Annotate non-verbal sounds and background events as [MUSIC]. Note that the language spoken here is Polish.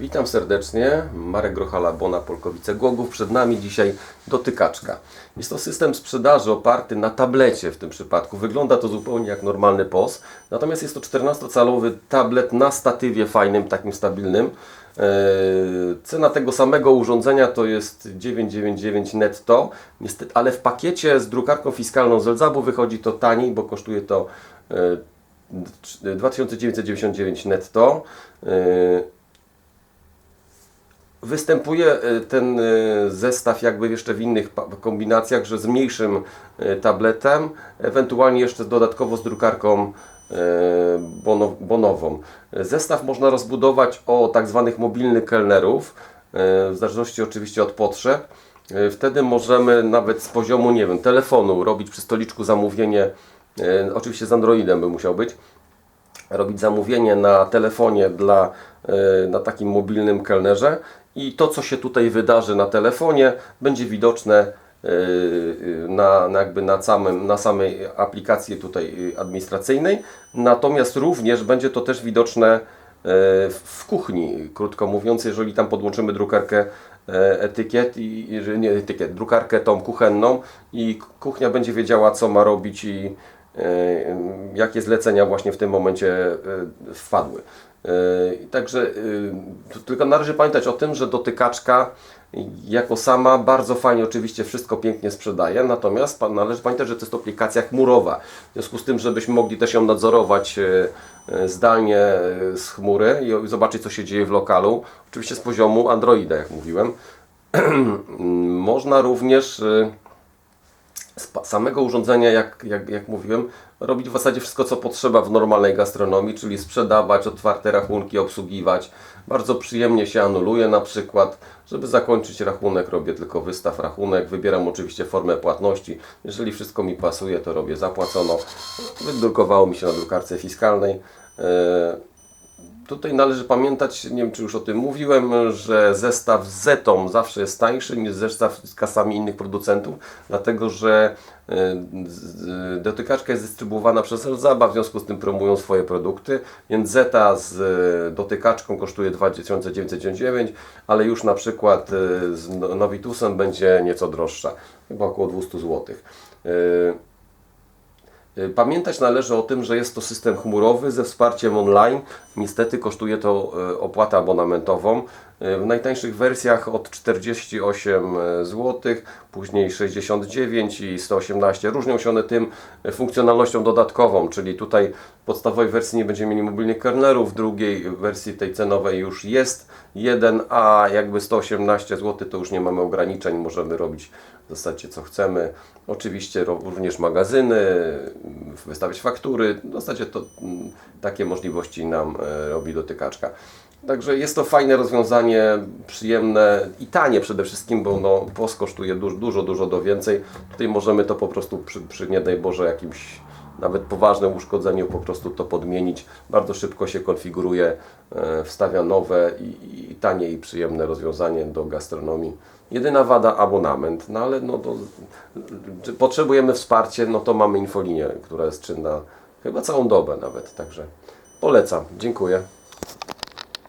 Witam serdecznie, Marek Grochala, Bona Polkowice Głogów. Przed nami dzisiaj dotykaczka. Jest to system sprzedaży oparty na tablecie w tym przypadku. Wygląda to zupełnie jak normalny POS, natomiast jest to 14-calowy tablet na statywie fajnym, takim stabilnym. Eee, Cena tego samego urządzenia to jest 999 netto, niestety, ale w pakiecie z drukarką fiskalną z Elzabu wychodzi to taniej, bo kosztuje to e, 2999 netto. Występuje e, ten e, zestaw jakby jeszcze w innych kombinacjach, że z mniejszym e, tabletem, ewentualnie jeszcze dodatkowo z drukarką bono- bonową. Zestaw można rozbudować o tak zwanych mobilnych kelnerów, w zależności oczywiście od potrzeb. Wtedy możemy nawet z poziomu, nie wiem, telefonu robić przy stoliczku zamówienie, oczywiście z Androidem by musiał być, robić zamówienie na telefonie dla, e, na takim mobilnym kelnerze i to, co się tutaj wydarzy na telefonie, będzie widoczne e, na, na, jakby na, samym, na samej aplikacji tutaj administracyjnej, natomiast również będzie to też widoczne e, w kuchni, krótko mówiąc, jeżeli tam podłączymy drukarkę e, etykiet, i, nie etykiet, drukarkę tą kuchenną i kuchnia będzie wiedziała, co ma robić i e, jakie zlecenia właśnie w tym momencie e, wpadły. E, Także e, tylko należy pamiętać o tym, że dotykaczka jako sama bardzo fajnie oczywiście wszystko pięknie sprzedaje, natomiast należy pamiętać, że to jest aplikacja chmurowa. W związku z tym, żebyśmy mogli też ją nadzorować e, e, zdalnie e, z chmury i zobaczyć co się dzieje w lokalu, oczywiście z poziomu Androida, jak mówiłem. [CLEARS THROAT] Można również e, samego urządzenia, jak, jak, jak mówiłem, robić w zasadzie wszystko, co potrzeba w normalnej gastronomii, czyli sprzedawać, otwarte rachunki, obsługiwać. Bardzo przyjemnie się anuluje na przykład. Żeby zakończyć rachunek, robię tylko wystaw rachunek. Wybieram oczywiście formę płatności. Jeżeli wszystko mi pasuje, to robię zapłacono. Wydrukowało mi się na drukarce fiskalnej. E, Tutaj należy pamiętać, nie wiem czy już o tym mówiłem, że zestaw z Zetą zawsze jest tańszy niż zestaw z kasami innych producentów, dlatego że z- dotykaczka jest dystrybuowana przez Elzaba, w związku z tym promują swoje produkty, więc Zeta z y, dotykaczką kosztuje 2999, ale już na przykład y, z No- Novitusem będzie nieco droższa, chyba około 200 zł. Y, Pamiętać należy o tym, że jest to system chmurowy ze wsparciem online. Niestety kosztuje to y, opłatę abonamentową. Y, W najtańszych wersjach od 48 zł, później 69 i 118. Różnią się one tym y, funkcjonalnością dodatkową, czyli tutaj w podstawowej wersji nie będziemy mieli mobilnych kernerów, w drugiej wersji tej cenowej już jest jeden, a jakby 118 zł to już nie mamy ograniczeń, możemy robić w zasadzie co chcemy. Oczywiście również magazyny, wystawiać faktury. W zasadzie to mm, takie możliwości nam e, robi dotykaczka. Także jest to fajne rozwiązanie, przyjemne i tanie przede wszystkim, bo no, POS kosztuje dużo, dużo, dużo do więcej. Tutaj możemy to po prostu przy, przy nie daj Boże jakimś nawet poważnym uszkodzeniu po prostu to podmienić. Bardzo szybko się konfiguruje, e, wstawia nowe i, i tanie i przyjemne rozwiązanie do gastronomii. Jedyna wada abonament, no ale no to, czy potrzebujemy wsparcia, no to mamy infolinię, która jest czynna chyba całą dobę nawet, także polecam. Dziękuję.